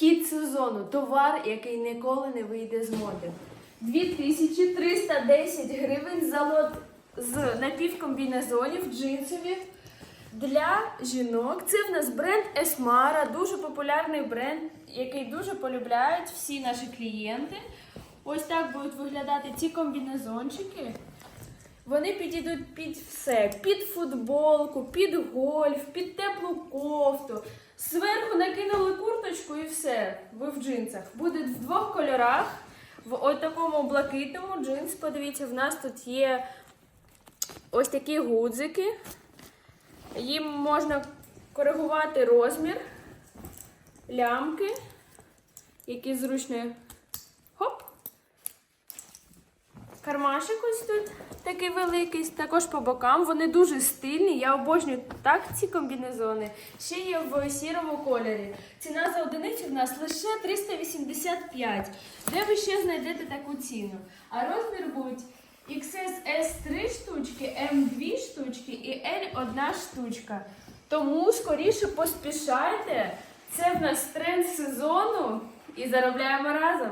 Хід сезону товар, який ніколи не вийде з моди. 2310 гривень за лот з напівкомбінезонів джинсових для жінок. Це в нас бренд Есмара, дуже популярний бренд, який дуже полюбляють всі наші клієнти. Ось так будуть виглядати ці комбінезончики. Вони підійдуть під все: під футболку, під гольф, під теплу кофту. Зверху накинули курточку і все. Ви в джинсах. Буде в двох кольорах. В ось такому блакитному джинс. Подивіться, в нас тут є ось такі гудзики. Їм можна коригувати розмір, лямки, які зручні. Хоп! Кармашик ось тут такий великий, також по бокам. Вони дуже стильні. Я обожнюю так ці комбінезони. Ще є в сірому кольорі. Ціна за одиницю в нас лише 385. Де ви ще знайдете таку ціну? А розмір будуть XS 3 штучки, M 2 штучки і L 1 штучка. Тому скоріше поспішайте. Це в нас тренд сезону і заробляємо разом.